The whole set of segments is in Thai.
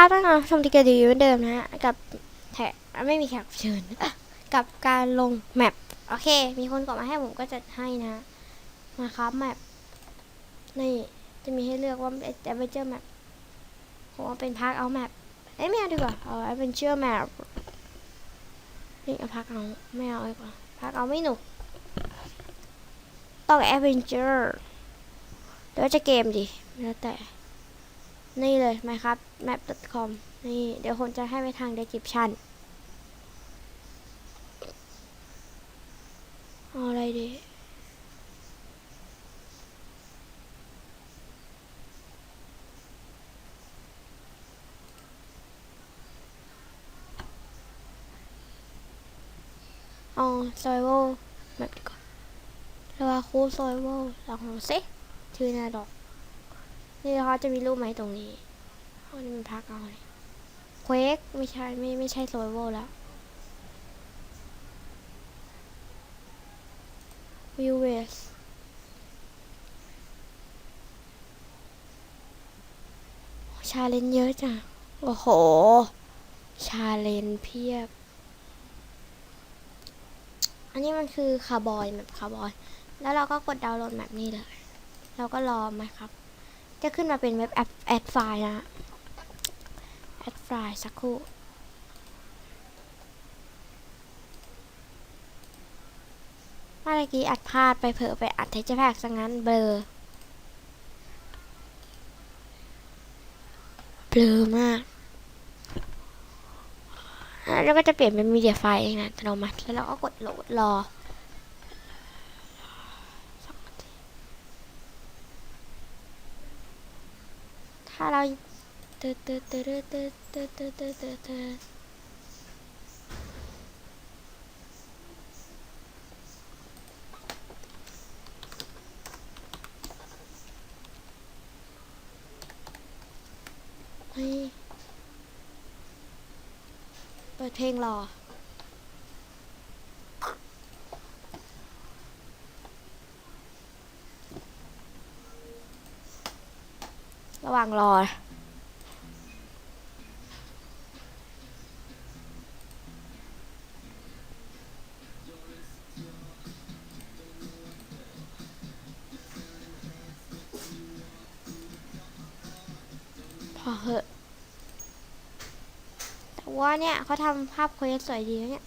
ครับท่านผู้ชมที่กระดีเหมือนเดิมนะฮะกับแท็กไม่มีแขกเชิญกับการลงแมปโอเค มีคนกดมาให้ผมก็จะให้นะมาครับแมปนี่จะมีให้เลือกว่าเป็น adventure map ผมว่าเป็นพักเอาแมปเอ้ไม่เอาดีกว่าเอา adventure map นี่เอาพักเอาไม่เอาดีกว่าพักเอาไม่หนุกต้อง adventure หรือว่าจะเกมดิแล้วแต่ นี่เลย minecraft map.com นี่ เดี๋ยวคนจะให้ไปทาง description เอาอะไรดีเอา survival map ดีกว่าเรียกว่าคู survival ลองดูสิชื่อน่าดอกี่เขาจะมีรูปไหมตรงนี้อันนี้มันพักเอาเลยเควกไม่ใช่ไม่ไม่ใช่โซเวอร์แล้ววิวเวสชาเลนเยอะจังโอ้โห ชาเลนเพียบ อันนี้มันคือคาร์บอยแบบคาร์บอย แล้วเราก็กดดาวน์โหลดแบบนี้เลย เราก็รอไหมครับ จะขึ้นมาเป็นเว็บแอดแอดไฟล์นะแอดไฟล์สักครู่เมื่อกี้อัดพลาดไปเผลอไปอัดเทจแพกซะงั้นเบลอเบลอมาก แล้วก็จะเปลี่ยนเป็นมีเดียไฟล์เองนะอัตโนมัติแล้วเราก็กดโหลดรอ ถ้าเราเตเตเตเตเตเตเตเตเตอเฮ้เปิดเพลงรอ ระหว่างรอ พอเหอะ แต่ว่าเนี่ยเขาทำภาพเควสสวยดีนะเนี่ย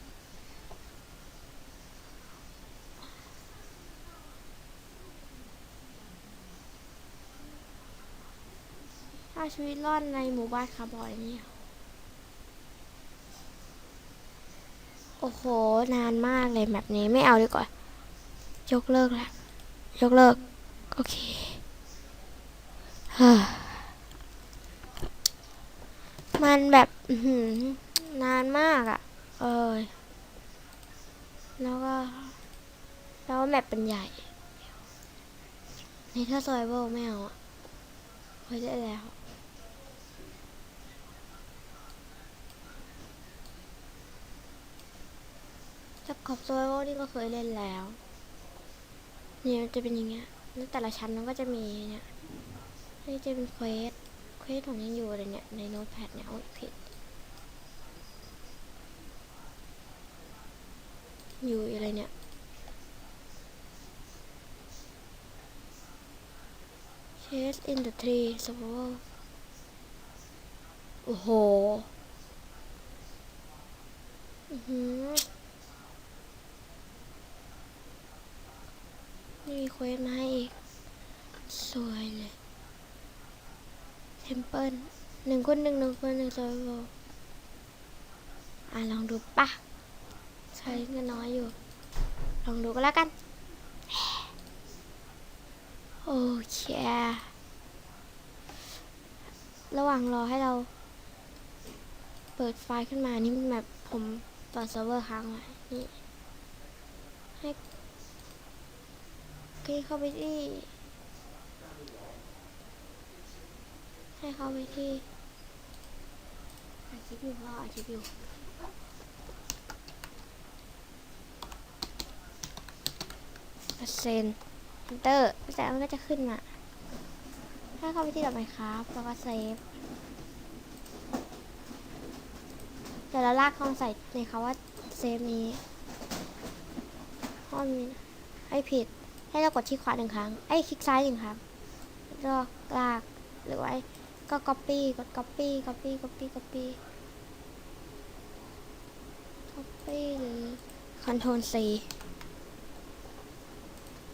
าชีวิตรอดในหมู่บ้านคาร์บอยนี่โอ้โห นานมากเลยแบบนี้ไม่เอาดีกว่า ยกเลิกแล้ว ยกเลิก โอเคมันแบบนานมากอะ่ะ เออแล้วก็ แล้วแมปเป็นใหญ่นี่ถ้าซอยเวลไม่เอาอะเคยได้แล้ว จับขอบโซโลนี่ก็เคยเล่นแล้วเนี่ยมันจะเป็นอย่างเงี้ยแล้วแต่ละชั้นมันก็จะมีเนี่ยนี่จะเป็นเควสเควสของยังอยู่เลยเนี่ยในโน้ตแพดเนี่ยโอ้ยผิดอยู่อะไรเนี่ย Chase in the tree survival โอ้โหอือหือ นี่มีเควสมาให้อีก สวยเลยเทมเพิลหนึ่งคนหนึ่งหนึ่งคนหนึ่งโซโลอะลองดูปะใช้เงินน้อยอยู่ ลองดูก็แล้วกัน โอเค ระหว่างรอให้เรา เปิดไฟล์ขึ้นมานี่แบบผมเปิดเซิร์ฟเวอร์ค้างไว้นี่ให้ คลิกเข้าไปที่ ให้เข้าไปที่อาคลิปอยู่พ่ออาคลิปอยู่เปอร์เซ็นต์เอนเตอร์แต่มันก็จะขึ้นมาให้เข้าไปที่ต่อไปครับแล้วก็เซฟเดี๋ยวเราลากเข้ามาใส่ในคำว่าเซฟนี้ห้องนี้ให้ผิด ให้เรากดที่ขวาหนึ่งครั้งไอ้ยคลิกซ้ายหนึ่งครั้งแล้วก็ลากหรือว่าไอ้ก็ copy กด copy copy copy copy copy หรือ control C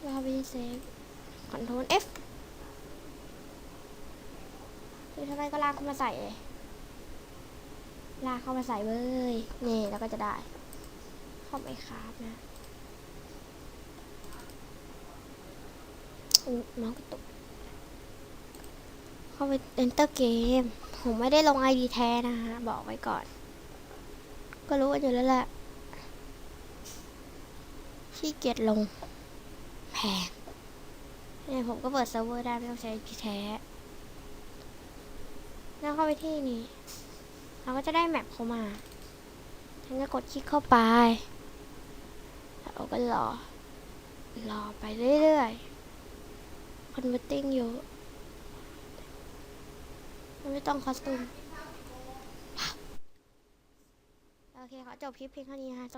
แล้วเข้าไปที่เซฟ control F คือทำไมก็ลากเข้ามาใส่เลยลากเข้ามาใส่เว้ยนี่แล้วก็จะได้เข้าไปครับนะอุ๊ย เมาส์กระตุกเข้าไป enter game ผมไม่ได้ลง ID แท้นะฮะ บอกไว้ก่อน ก็รู้กันอยู่แล้วแหละขี้เกียจลง แพงเนี่ยผมก็เปิดเซิร์ฟเวอร์ได้ ไม่ต้องใช้ ID แท้ แล้วเข้าไปที่นี่เราก็จะได้แมปเข้ามาฉันก็กดคลิกเข้าไปแล้วก็รอ รอไปเรื่อยๆ converting อยู่ไม่ต้องคอสตูม โอเคขอจบคลิปเพียงเท่านี้ฮะ